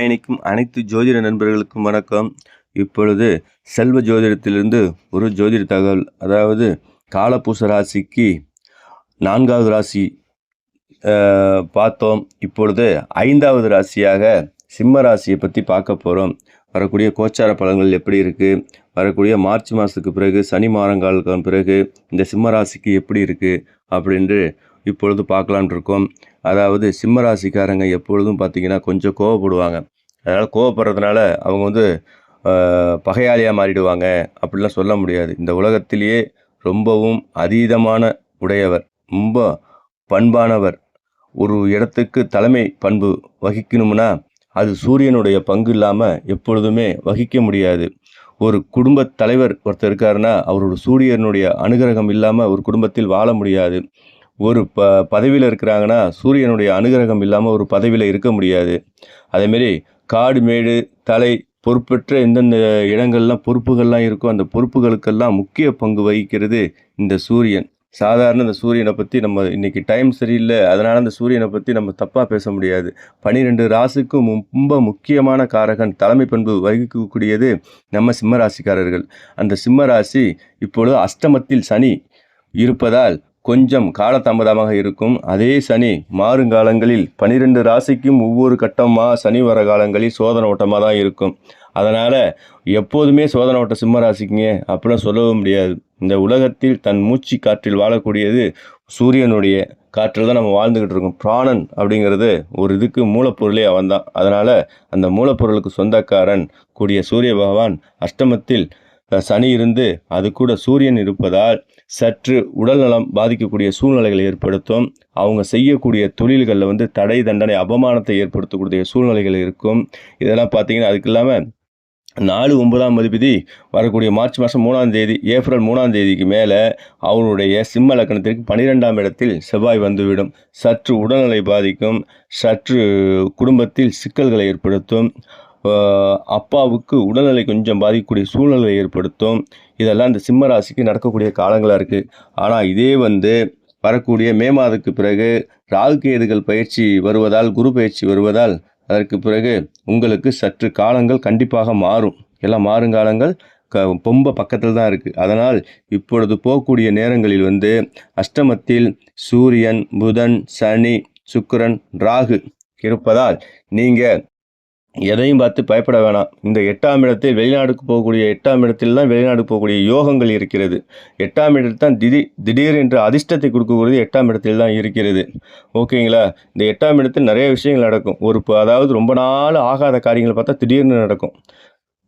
பயணிக்கும் அனைத்து ஜோதிட நண்பர்களுக்கும் வணக்கம். இப்பொழுது செல்வ ஜோதிடத்திலிருந்து ஒரு ஜோதிட தகவல். அதாவது காலபூச ராசிக்கு நான்காவது ராசி பார்த்தோம். இப்பொழுது ஐந்தாவது ராசியாக சிம்ம ராசியை பற்றி பார்க்க போகிறோம் வரக்கூடிய கோச்சார பலன்கள் எப்படி இருக்குது வரக்கூடிய மார்ச் மாதத்துக்கு பிறகு சனி மாதங்காலுக்கு பிறகு இந்த சிம்ம ராசிக்கு எப்படி இருக்குது அப்படின்ட்டு இப்பொழுது பார்க்கலான் இருக்கோம். அதாவது சிம்ம ராசிக்காரங்க எப்பொழுதும் பார்த்தீங்கன்னா கொஞ்சம் கோவப்படுவாங்க. அதனால் கோவப்படுறதுனால அவங்க வந்து பகையாளியாக மாறிடுவாங்க. அப்படிலாம் சொல்ல முடியாது. இந்த உலகத்திலேயே ரொம்பவும் அதீதமான உடையவர் ரொம்ப பண்பானவர். ஒரு இடத்துக்கு தலைமை பண்பு வகிக்கணும்னா அது சூரியனுடைய பங்கு இல்லாமல் எப்பொழுதுமே வகிக்க முடியாது. ஒரு குடும்ப தலைவர் ஒருத்தர் இருக்காருன்னா அவரோட சூரியனுடைய அனுகிரகம் இல்லாமல் ஒரு குடும்பத்தில் வாழ முடியாது. ஒரு ப பதவியில் இருக்கிறாங்கன்னா சூரியனுடைய அனுகிரகம் இல்லாமல் ஒரு பதவியில் இருக்க முடியாது. அதேமாரி காடு மேடு தலை பொறுப்பற்ற எந்தெந்த இடங்கள்லாம் பொறுப்புகள்லாம் இருக்கோ அந்த பொறுப்புகளுக்கெல்லாம் முக்கிய பங்கு வகிக்கிறது இந்த சூரியன். சாதாரண இந்த சூரியனை பற்றி நம்ம இன்றைக்கி டைம் சரியில்லை. அதனால் அந்த சூரியனை பற்றி நம்ம தப்பாக பேச முடியாது. பனிரெண்டு ராசிக்கும் ரொம்ப முக்கியமான காரகன் தலைமை பண்பு வகிக்கக்கூடியது நம்ம சிம்ம ராசிக்காரர்கள். அந்த சிம்ம ராசி இப்பொழுது அஷ்டமத்தில் சனி இருப்பதால் கொஞ்சம் காலதாமதமாக இருக்கும். அதே சனி மாறுங்காலங்களில் பனிரெண்டு ராசிக்கும் ஒவ்வொரு கட்டமாக சனி வர காலங்களில் சோதனை ஓட்டமாக தான் இருக்கும். அதனால் எப்போதுமே சோதனை ஓட்ட சிம்ம ராசிக்குங்க. அப்படிலாம் சொல்லவும் முடியாது. இந்த உலகத்தில் தன் மூச்சு காற்றில் வாழக்கூடியது சூரியனுடைய காற்றில் தான் நம்ம வாழ்ந்துக்கிட்டு இருக்கோம். பிராணன் அப்படிங்கிறது ஒரு இதுக்கு மூலப்பொருளே அவன் தான். அதனால் அந்த மூலப்பொருளுக்கு சொந்தக்காரன் கூடிய சூரிய பகவான் அஷ்டமத்தில் சனி இருந்து அது கூட சூரியன் இருப்பதால் சற்று உடல்நலம் பாதிக்கக்கூடிய சூழ்நிலைகளை ஏற்படுத்தும். அவங்க செய்யக்கூடிய தொழில்களில் வந்து தடை தண்டனை அவமானத்தை ஏற்படுத்தக்கூடிய சூழ்நிலைகள் இருக்கும். இதெல்லாம் பார்த்தீங்கன்னா அதுக்கு இல்லாமல் நாலு ஒன்பதாம் மதிபதி வரக்கூடிய மார்ச் மாதம் மூணாம் தேதி ஏப்ரல் மூணாம் தேதிக்கு மேலே அவருடைய சிம்ம லக்கணத்திற்கு பன்னிரெண்டாம் இடத்தில் செவ்வாய் வந்துவிடும். சற்று உடல்நிலை பாதிக்கும் சற்று குடும்பத்தில் சிக்கல்களை ஏற்படுத்தும். அப்பாவுக்கு உடல்நிலை கொஞ்சம் பாதிக்கக்கூடிய சூழ்நிலை ஏற்படுத்தும். இதெல்லாம் இந்த சிம்ம ராசிக்கு நடக்கக்கூடிய காலங்களாக இருக்குது ஆனால் இதே வந்து வரக்கூடிய மே மாதத்துக்கு பிறகு ராகுகேதுகள் பயிற்சி வருவதால் குரு பயிற்சி வருவதால் அதற்கு பிறகு உங்களுக்கு சற்று காலங்கள் கண்டிப்பாக மாறும். எல்லாம் மாறுங்காலங்கள் க ரொம்ப பக்கத்தில் தான் இருக்குது அதனால் இப்பொழுது போகக்கூடிய நேரங்களில் வந்து அஷ்டமத்தில் சூரியன் புதன் சனி சுக்கிரன் ராகு இருப்பதால் நீங்கள் எதையும் பார்த்து பயப்பட வேணாம். இந்த எட்டாம் இடத்தில் வெளிநாடுக்கு போகக்கூடிய எட்டாம் இடத்தில் தான் வெளிநாடு போகக்கூடிய யோகங்கள் இருக்கிறது. எட்டாம் இடத்தில் தான் திடீர் திடீர் என்ற அதிர்ஷ்டத்தை கொடுக்கக்கூடியது எட்டாம் இடத்தில் தான் இருக்கிறது. ஓகேங்களா? இந்த எட்டாம் இடத்தில் நிறைய விஷயங்கள் நடக்கும். ஒரு இப்போ அதாவது ரொம்ப நாள் ஆகாத காரியங்கள் பார்த்தா திடீர்னு நடக்கும்.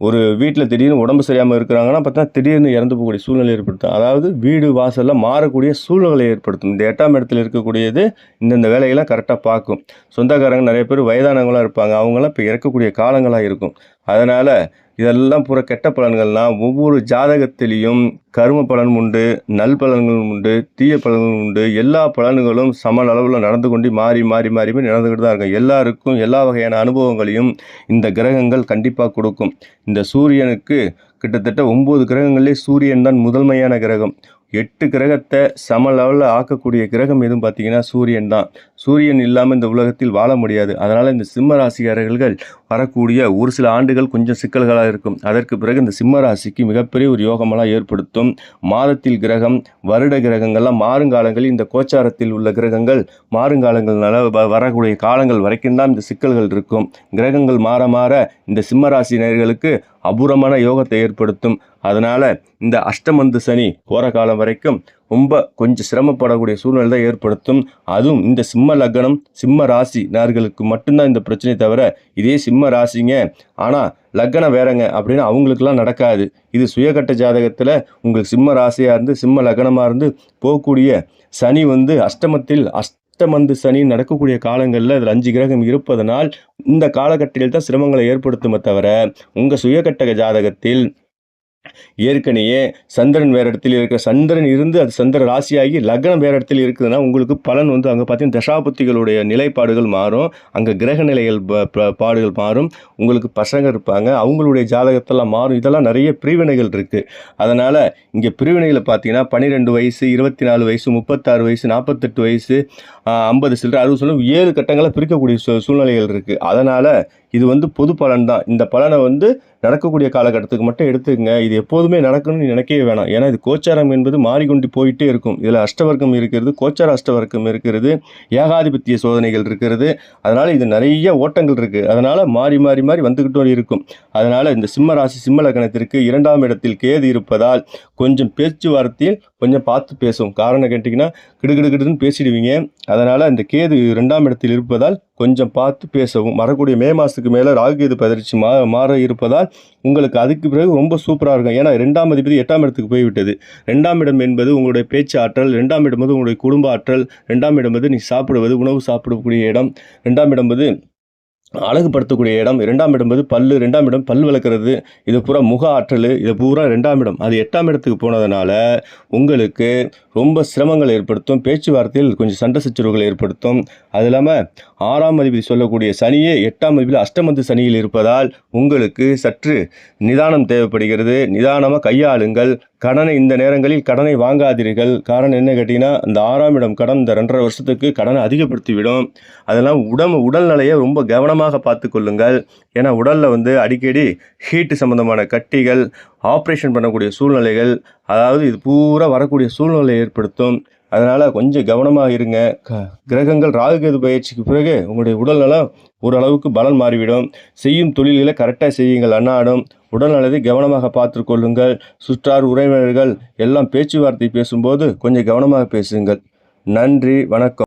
ஒரு வீட்டில் திடீர்னு உடம்பு சரியாமல் இருக்கிறாங்கன்னா பார்த்தா திடீர்னு இறந்து போகக்கூடிய சூழ்நிலை ஏற்படுத்தும். அதாவது வீடு வாசலில் மாறக்கூடிய சூழ்நிலை ஏற்படுத்தும். இந்த எட்டாம் இடத்துல இருக்கக்கூடியது இந்தந்த வேலையெல்லாம் கரெக்டாக பார்க்கும். சொந்தக்காரங்க நிறைய பேர் வயதானவங்களாம் இருப்பாங்க. அவங்களாம் இப்போ இறக்கக்கூடிய காலங்களாக இருக்கும். அதனால் இதெல்லாம் பூரா கெட்ட பலன்கள்லாம் ஒவ்வொரு ஜாதகத்திலையும் கரும பலன் உண்டு நல் பலன்களும் உண்டு தீய பலன்களும் உண்டு. எல்லா பலன்களும் சம அளவில் நடந்து கொண்டு மாறி மாறி மாறி மாறி நடந்துக்கிட்டு தான் இருக்கும். எல்லாருக்கும் எல்லா வகையான அனுபவங்களையும் இந்த கிரகங்கள் கண்டிப்பாக கொடுக்கும். இந்த சூரியனுக்கு கிட்டத்தட்ட ஒம்பது கிரகங்களே சூரியன் தான் முதன்மையான கிரகம். எட்டு கிரகத்தை சம லெவலில் ஆக்கக்கூடிய கிரகம் எதுவும் பார்த்தீங்கன்னா சூரியன் தான். சூரியன் இல்லாமல் இந்த உலகத்தில் வாழ முடியாது. அதனால் இந்த சிம்ம ராசிக்காரர்கள் வரக்கூடிய ஒரு சில ஆண்டுகள் கொஞ்சம் சிக்கல்களாக இருக்கும். அதற்கு பிறகு இந்த சிம்ம ராசிக்கு மிகப்பெரிய ஒரு யோகமெல்லாம் ஏற்படுத்தும். மாதத்தில் கிரகம் வருட கிரகங்கள்லாம் மாறுங்காலங்களில் இந்த கோச்சாரத்தில் உள்ள கிரகங்கள் மாறுங்காலங்கள்னால வ- வரக்கூடிய காலங்கள் வரைக்கும் தான் இந்த சிக்கல்கள் இருக்கும். கிரகங்கள் மாற மாற இந்த சிம்மராசி நேர்களுக்கு அபூரமான யோகத்தை ஏற்படுத்தும். அதனால் இந்த அஷ்டமந்து சனி போகிற காலம் வரைக்கும் ரொம்ப கொஞ்சம் சிரமப்படக்கூடிய சூழ்நிலை தான் ஏற்படுத்தும். அதுவும் இந்த சிம்ம லக்னம் சிம்ம ராசி நார்களுக்கு மட்டும்தான் இந்த பிரச்சனை தவிர இதே சிம்ம ராசிங்க. ஆனால் லக்னம் வேறங்க. அப்படின்னு அவங்களுக்குலாம் நடக்காது. இது சுயகட்ட ஜாதகத்தில் உங்களுக்கு சிம்ம ராசியாக இருந்து சிம்ம லக்னமாக இருந்து போகக்கூடிய சனி வந்து அஷ்டமத்தில் அஷ்டமந்து சனி நடக்கக்கூடிய காலங்களில் அதில் அஞ்சு கிரகம் இருப்பதனால் இந்த காலகட்டத்தில் தான் சிரமங்களை ஏற்படுத்துமே தவிர உங்கள் சுயகட்டக ஜாதகத்தில் ஏற்கனவே சந்திரன் வேறு இடத்துல இருக்கிற சந்திரன் இருந்து அது சந்திர ராசியாகி லக்னம் வேறு இடத்துல இருக்குதுன்னா உங்களுக்கு பலன் வந்து அங்கே பார்த்தீங்கன்னா தசாபுத்திகளுடைய நிலைப்பாடுகள் மாறும். அங்கே கிரக நிலைகள் ப- ப- பாடுகள் மாறும். உங்களுக்கு பசங்க இருப்பாங்க. அவங்களுடைய ஜாதகத்தெல்லாம் மாறும். இதெல்லாம் நிறைய பிரிவினைகள் இருக்குது அதனால் இங்கே பிரிவினைகளை பார்த்தீங்கன்னா பன்னிரெண்டு வயசு இருபத்தி நாலு வயசு முப்பத்தாறு வயசு நாற்பத்தெட்டு வயசு ஐம்பது சில்லறை அறுபது சொல்லும் ஏழு கட்டங்களை பிரிக்கக்கூடிய சூழ்நிலைகள் இருக்குது அதனால் இது வந்து பொது பலன் தான் இந்த பலனை வந்து நடக்கக்கூடிய காலகட்டத்துக்கு மட்டும் எடுத்துக்கங்க. இது எப்போதுமே நடக்கணும்னு நினைக்கவே வேணாம். ஏன்னா இது கோச்சாரம் என்பது மாறிக்கொண்டு போயிட்டே இருக்கும். இதில் அஷ்டவர்க்கம் இருக்கிறது கோச்சார அஷ்டவர்க்கம் இருக்கிறது ஏகாதிபத்திய சோதனைகள் இருக்கிறது. அதனால் இது நிறைய ஓட்டங்கள் இருக்குது அதனால் மாறி மாறி மாறி வந்துக்கிட்டும் இருக்கும். அதனால் இந்த சிம்ம ராசி சிம்ம லக்னத்திற்கு இரண்டாம் இடத்தில் கேது இருப்பதால் கொஞ்சம் பேச்சுவார்த்தையில் கொஞ்சம் பார்த்து பேசும் காரணம் கேட்டிங்கன்னா கிடுகிடுகிடுன்னு பேசிடுவீங்க. அதனால் இந்த கேது ரெண்டாம் இடத்தில் இருப்பதால் கொஞ்சம் பார்த்து பேசவும். வரக்கூடிய மே மாதத்துக்கு மேலே ராகு கேது பயிற்சி மா மாற இருப்பதால் உங்களுக்கு அதுக்கு பிறகு ரொம்ப சூப்பராக இருக்கும். ஏன்னா ரெண்டாம் அதிபதி எட்டாம் இடத்துக்கு போய்விட்டது. ரெண்டாம் இடம் என்பது உங்களுடைய பேச்சு ஆற்றல் ரெண்டாம் இடம் வந்து உங்களுடைய குடும்ப ஆற்றல் ரெண்டாம் இடம் வந்து நீ சாப்பிடுவது உணவு சாப்பிடக்கூடிய இடம் ரெண்டாம் இடம் வந்து அழகுபடுத்தக்கூடிய இடம் இரண்டாம் இடம் வந்து பல்லு ரெண்டாம் இடம் பல் விளக்குறது. இது பூரா முக ஆற்றல் இது பூரா ரெண்டாம் இடம். அது எட்டாம் இடத்துக்கு போனதுனால உங்களுக்கு ரொம்ப சிரமங்களை ஏற்படுத்தும் பேச்சுவார்த்தையில் கொஞ்சம் சண்டை சச்சரவுகளை ஏற்படுத்தும். அது இல்லாமல் ஆறாம் அதிபதி சொல்லக்கூடிய சனியே எட்டாம் அதிபதி அஷ்டமத்து சனியில் இருப்பதால் உங்களுக்கு சற்று நிதானம் தேவைப்படுகிறது. நிதானமாக கையாளுங்கள். கடனை இந்த நேரங்களில் கடனை வாங்காதீர்கள். காரணம் என்ன கேட்டிங்கன்னா இந்த ஆறாம் இடம் கடன் இந்த ரெண்டரை வருஷத்துக்கு கடனை அதிகப்படுத்திவிடும். அதெல்லாம் உடம்பு உடல்நிலையை ரொம்ப கவனமாக பார்த்து கொள்ளுங்கள். ஏன்னா உடலில் வந்து அடிக்கடி ஹீட்டு சம்மந்தமான கட்டிகள் ஆப்ரேஷன் பண்ணக்கூடிய சூழ்நிலைகள் அதாவது இது பூரா வரக்கூடிய சூழ்நிலை ஏற்படுத்தும். அதனால் கொஞ்சம் கவனமாக இருங்க. க கிரகங்கள் ராகுகேது பயிற்சிக்கு பிறகு உங்களுடைய உடல்நலம் ஓரளவுக்கு பலன் மாறிவிடும். செய்யும் தொழில்களை கரெக்டாக செய்யுங்கள். அன்னாடும். உடல்நலத்தை கவனமாக பார்த்து கொள்ளுங்கள். சுற்றார் உறவினர்கள் எல்லாம் பேச்சுவார்த்தை பேசும்போது கொஞ்சம் கவனமாக பேசுங்கள். நன்றி. வணக்கம்.